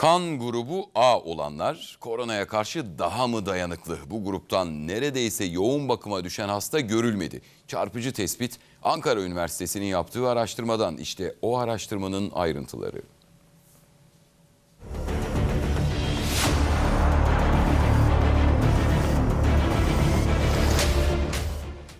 Kan grubu A olanlar koronaya karşı daha mı dayanıklı? Bu gruptan neredeyse yoğun bakıma düşen hasta görülmedi. Çarpıcı tespit Ankara Üniversitesi'nin yaptığı araştırmadan işte o araştırmanın ayrıntıları.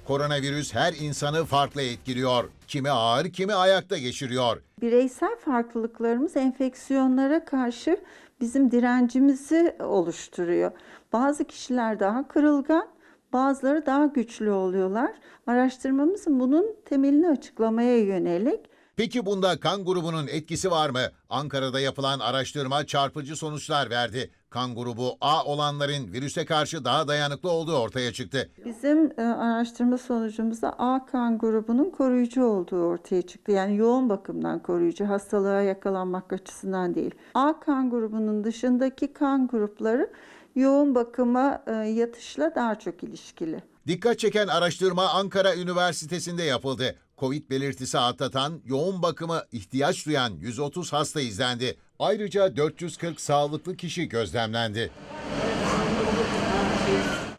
Koronavirüs her insanı farklı etkiliyor. Kimi ağır, kimi ayakta geçiriyor. Bireysel farklılıklarımız enfeksiyonlara karşı bizim direncimizi oluşturuyor. Bazı kişiler daha kırılgan, bazıları daha güçlü oluyorlar. Araştırmamızın bunun temelini açıklamaya yönelik Peki bunda kan grubunun etkisi var mı? Ankara'da yapılan araştırma çarpıcı sonuçlar verdi. Kan grubu A olanların virüse karşı daha dayanıklı olduğu ortaya çıktı. Bizim e, araştırma sonucumuzda A kan grubunun koruyucu olduğu ortaya çıktı. Yani yoğun bakımdan koruyucu, hastalığa yakalanmak açısından değil. A kan grubunun dışındaki kan grupları yoğun bakıma e, yatışla daha çok ilişkili. Dikkat çeken araştırma Ankara Üniversitesi'nde yapıldı. Covid belirtisi atlatan, yoğun bakıma ihtiyaç duyan 130 hasta izlendi. Ayrıca 440 sağlıklı kişi gözlemlendi.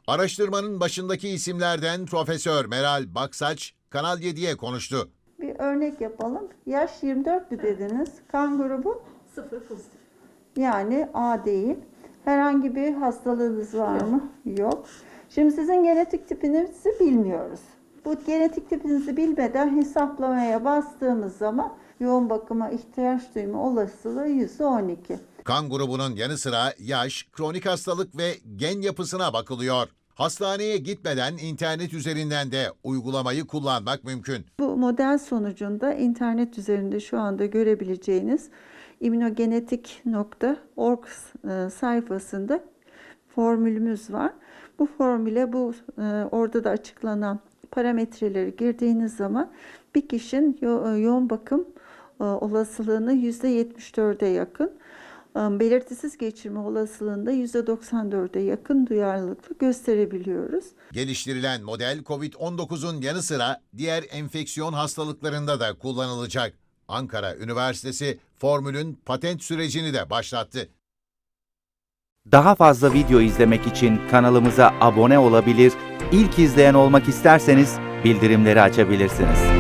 Araştırmanın başındaki isimlerden Profesör Meral Baksaç, Kanal 7'ye konuştu. Bir örnek yapalım. Yaş 24 mü dediniz? Kan grubu? Sıfır pozitif. Yani A değil. Herhangi bir hastalığınız var mı? Yok. Şimdi sizin genetik tipinizi bilmiyoruz. Bu genetik tipinizi bilmeden hesaplamaya bastığımız zaman yoğun bakıma ihtiyaç duyma olasılığı %12. Kan grubunun yanı sıra yaş, kronik hastalık ve gen yapısına bakılıyor. Hastaneye gitmeden internet üzerinden de uygulamayı kullanmak mümkün. Bu model sonucunda internet üzerinde şu anda görebileceğiniz immunogenetik.org e, sayfasında formülümüz var. Bu formüle bu e, orada da açıklanan parametreleri girdiğiniz zaman bir kişinin yo- yoğun bakım e, olasılığını %74'e yakın, belirtisiz geçirme olasılığında %94'e yakın duyarlılıkla gösterebiliyoruz. Geliştirilen model COVID-19'un yanı sıra diğer enfeksiyon hastalıklarında da kullanılacak. Ankara Üniversitesi formülün patent sürecini de başlattı. Daha fazla video izlemek için kanalımıza abone olabilir, ilk izleyen olmak isterseniz bildirimleri açabilirsiniz.